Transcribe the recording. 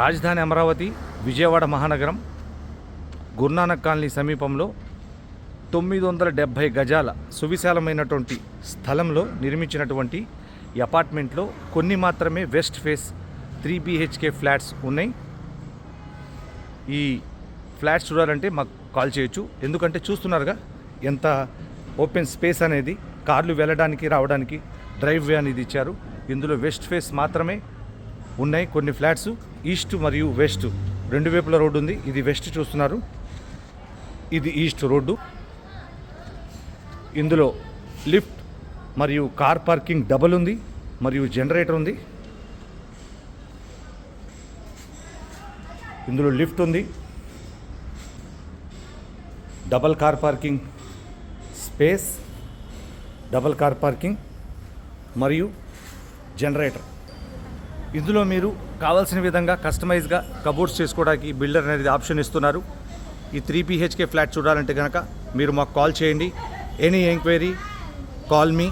రాజధాని అమరావతి విజయవాడ మహానగరం గురునానక్ కాలనీ సమీపంలో తొమ్మిది వందల డెబ్భై గజాల సువిశాలమైనటువంటి స్థలంలో నిర్మించినటువంటి ఈ అపార్ట్మెంట్లో కొన్ని మాత్రమే west face three BHK flats ఉన్నాయి. ఈ ఫ్లాట్స్ చూడాలంటే మాకు కాల్ చేయొచ్చు. ఎందుకంటే చూస్తున్నారుగా ఎంత ఓపెన్ స్పేస్ అనేది కార్లు వెళ్ళడానికి రావడానికి డ్రైవ్ వే అనేది ఇచ్చారు. ఇందులో వెస్ట్ ఫేస్ మాత్రమే ఉన్నాయి కొన్ని ఫ్లాట్స్. ఈస్ట్ మరియు వెస్ట్. రెండు వైపుల రోడ్డు ఉంది. ఇది వెస్ట్ చూస్తున్నారు. ఇది ఈస్ట్ రోడ్డు. ఇందులో లిఫ్ట్ మరియు కార్ పార్కింగ్ డబల్ ఉంది మరియు జనరేటర్ ఉంది. ఇందులో లిఫ్ట్ ఉంది. Double car parking space double car parking మరియు జనరేటర్. ఇందులో మీరు కావాల్సిన విధంగా కస్టమైజ్గా కబోర్డ్స్ చేసుకోవడానికి బిల్డర్ అనేది ఆప్షన్ ఇస్తున్నారు. ఈ త్రీ బీహెచ్కే ఫ్లాట్ చూడాలంటే కనుక మీరు మాకు కాల్ చేయండి. Any enquiry call me